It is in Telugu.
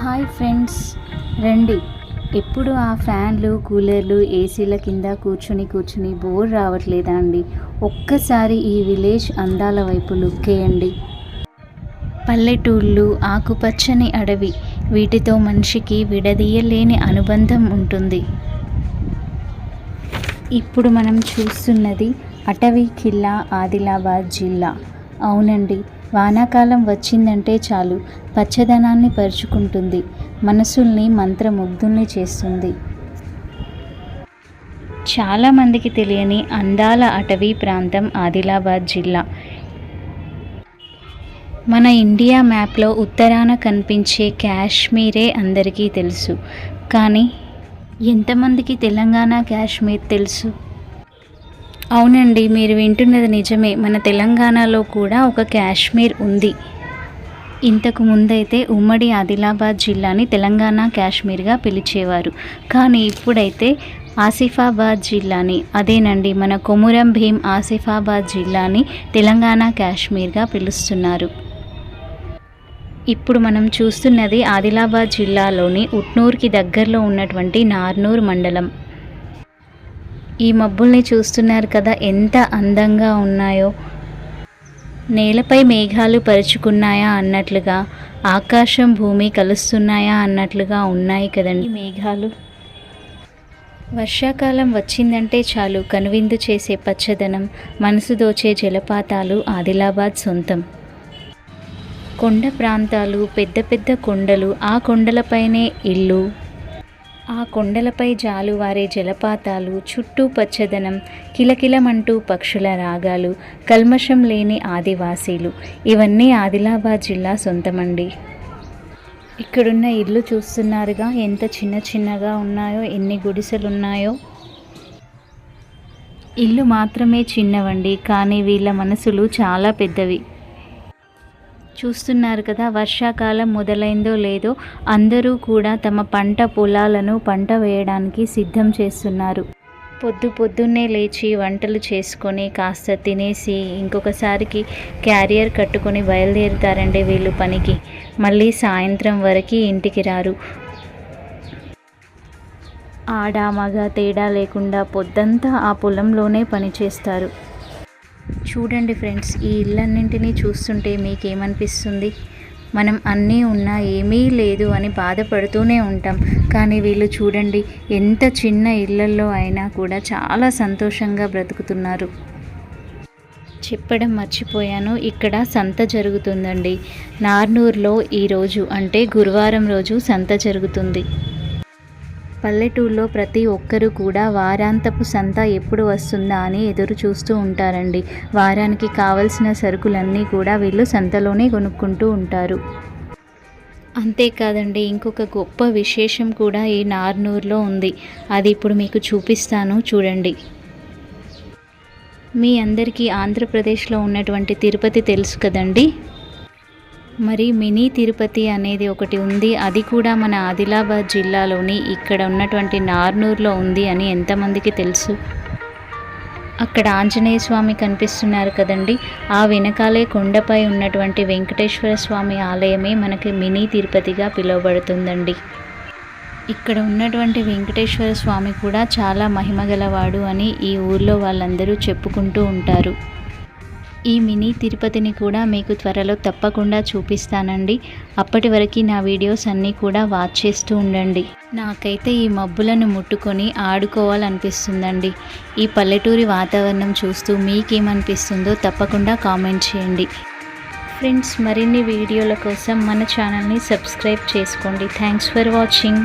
హాయ్ ఫ్రెండ్స్ రండి. ఎప్పుడు ఆ ఫ్యాన్లు కూలర్లు ఏసీల కింద కూర్చుని కూర్చుని బోర్ రావట్లేదా అండి ఒక్కసారి ఈ విలేజ్ అందాల వైపు లుక్కేయండి. పల్లెటూళ్ళు ఆకుపచ్చని అడవి వీటితో మనిషికి విడదీయలేని అనుబంధం ఉంటుంది. ఇప్పుడు మనం చూస్తున్నది అటవీ ఖిల్లా ఆదిలాబాద్ జిల్లా. అవునండి వానాకాలం వచ్చిందంటే చాలు. పచ్చదనాన్ని పరుచుకుంటుంది. మనసుల్ని మంత్రముగ్ధుల్ని చేస్తుంది. చాలామందికి తెలియని అందాల అటవీ ప్రాంతం ఆదిలాబాద్ జిల్లా. మన ఇండియా మ్యాప్లో ఉత్తరాన కనిపించే కాశ్మీరే అందరికీ తెలుసు. కానీ ఎంతమందికి తెలంగాణ కాశ్మీర్ తెలుసు? అవునండి మీరు వింటున్నది నిజమే. మన తెలంగాణలో కూడా ఒక కాశ్మీర్ ఉంది. ఇంతకు ముందైతే ఉమ్మడి ఆదిలాబాద్ జిల్లాని తెలంగాణ కాశ్మీర్గా పిలిచేవారు. కానీ ఇప్పుడైతే ఆసిఫాబాద్ జిల్లాని అదేనండి మన కొమురం భీం ఆసిఫాబాద్ జిల్లాని తెలంగాణ కాశ్మీర్గా పిలుస్తున్నారు. ఇప్పుడు మనం చూస్తున్నది ఆదిలాబాద్ జిల్లాలోని ఉట్నూర్కి దగ్గరలో ఉన్నటువంటి నార్నూర్ మండలం. ఈ మబ్బుల్ని చూస్తున్నారు కదా ఎంత అందంగా ఉన్నాయో. నేలపై మేఘాలు పరుచుకున్నాయా అన్నట్లుగా ఆకాశం భూమి కలుస్తున్నాయా అన్నట్లుగా ఉన్నాయి కదండి మేఘాలు. వర్షాకాలం వచ్చిందంటే చాలు కనువిందు చేసే పచ్చదనం మనసు దోచే జలపాతాలు ఆదిలాబాద్ సొంతం. కొండ ప్రాంతాలు పెద్ద పెద్ద కొండలు ఆ కొండలపైనే ఇల్లు. ఆ కొండలపై జాలువారే జలపాతాలు చుట్టూ పచ్చదనం కిలకిలమంటూ పక్షుల రాగాలు కల్మషం లేని ఆదివాసీలు. ఇవన్నీ ఆదిలాబాద్ జిల్లా సొంతమండి. ఇక్కడున్న ఇల్లు చూస్తున్నారుగా ఎంత చిన్న చిన్నగా ఉన్నాయో ఎన్ని గుడిసెలు ఉన్నాయో ఇల్లు మాత్రమే చిన్నవండి కానీ వీళ్ళ మనసులు చాలా పెద్దవి. చూస్తున్నారు కదా వర్షాకాలం మొదలైందో లేదో అందరూ కూడా తమ పంట పొలాలను పంట వేయడానికి సిద్ధం చేస్తున్నారు. పొద్దు పొద్దున్నే లేచి వంటలు చేసుకొని కాస్త తినేసి ఇంకొకసారికి క్యారియర్ కట్టుకొని బయలుదేరుతారండి వీళ్ళు పనికి. మళ్ళీ సాయంత్రం వరకు ఇంటికి రారు. ఆడ మగ తేడా లేకుండా పొద్దంతా ఆ పొలంలోనే పనిచేస్తారు. చూడండి ఫ్రెండ్స్ ఈ ఇల్లన్నింటినీ చూస్తుంటే మీకేమనిపిస్తుంది? మనం అన్నీ ఉన్నా ఏమీ లేదు అని బాధపడుతూనే ఉంటాం. కానీ వీళ్ళు చూడండి ఎంత చిన్న ఇళ్ళల్లో అయినా కూడా చాలా సంతోషంగా బ్రతుకుతున్నారు. చెప్పడం మర్చిపోయాను ఇక్కడ సంత జరుగుతుందండి. నార్నూర్లో ఈరోజు అంటే గురువారం రోజు సంత జరుగుతుంది. పల్లెటూరులో ప్రతి ఒక్కరూ కూడా వారాంతపు సంత ఎప్పుడు వస్తుందా అని ఎదురు చూస్తూ ఉంటారండి. వారానికి కావలసిన సరుకులన్నీ కూడా వీళ్ళు సంతలోనే కొనుక్కుంటూ ఉంటారు. అంతేకాదండి ఇంకొక గొప్ప విశేషం కూడా ఈ నార్నూర్లో ఉంది. అది ఇప్పుడు మీకు చూపిస్తాను చూడండి. మీ అందరికీ ఆంధ్రప్రదేశ్లో ఉన్నటువంటి తిరుపతి తెలుసు కదండి? మరి మినీ తిరుపతి అనేది ఒకటి ఉంది. అది కూడా మన ఆదిలాబాద్ జిల్లాలోని ఇక్కడ ఉన్నటువంటి నార్నూర్లో ఉంది అని ఎంతమందికి తెలుసు? అక్కడ ఆంజనేయ స్వామి కనిపిస్తున్నారు కదండి. ఆ వెనకాలే కొండపై ఉన్నటువంటి వెంకటేశ్వర స్వామి ఆలయమే మనకి మినీ తిరుపతిగా పిలువబడుతుందండి. ఇక్కడ ఉన్నటువంటి వెంకటేశ్వర స్వామి కూడా చాలా మహిమగలవాడు అని ఈ ఊర్లో వాళ్ళందరూ చెప్పుకుంటూ ఉంటారు. ఈ మినీ తిరుపతిని కూడా మీకు త్వరలో తప్పకుండా చూపిస్తానండి. అప్పటి వరకు నా వీడియోస్ అన్నీ కూడా వాచ్ చేస్తూ ఉండండి. నాకైతే ఈ మబ్బులను ముట్టుకొని ఆడుకోవాలనిపిస్తుందండి. ఈ పల్లెటూరి వాతావరణం చూస్తూ మీకేమనిపిస్తుందో తప్పకుండా కామెంట్ చేయండి. ఫ్రెండ్స్ మరిన్ని వీడియోల కోసం మన ఛానల్ని సబ్స్క్రైబ్ చేసుకోండి. Thanks for watching.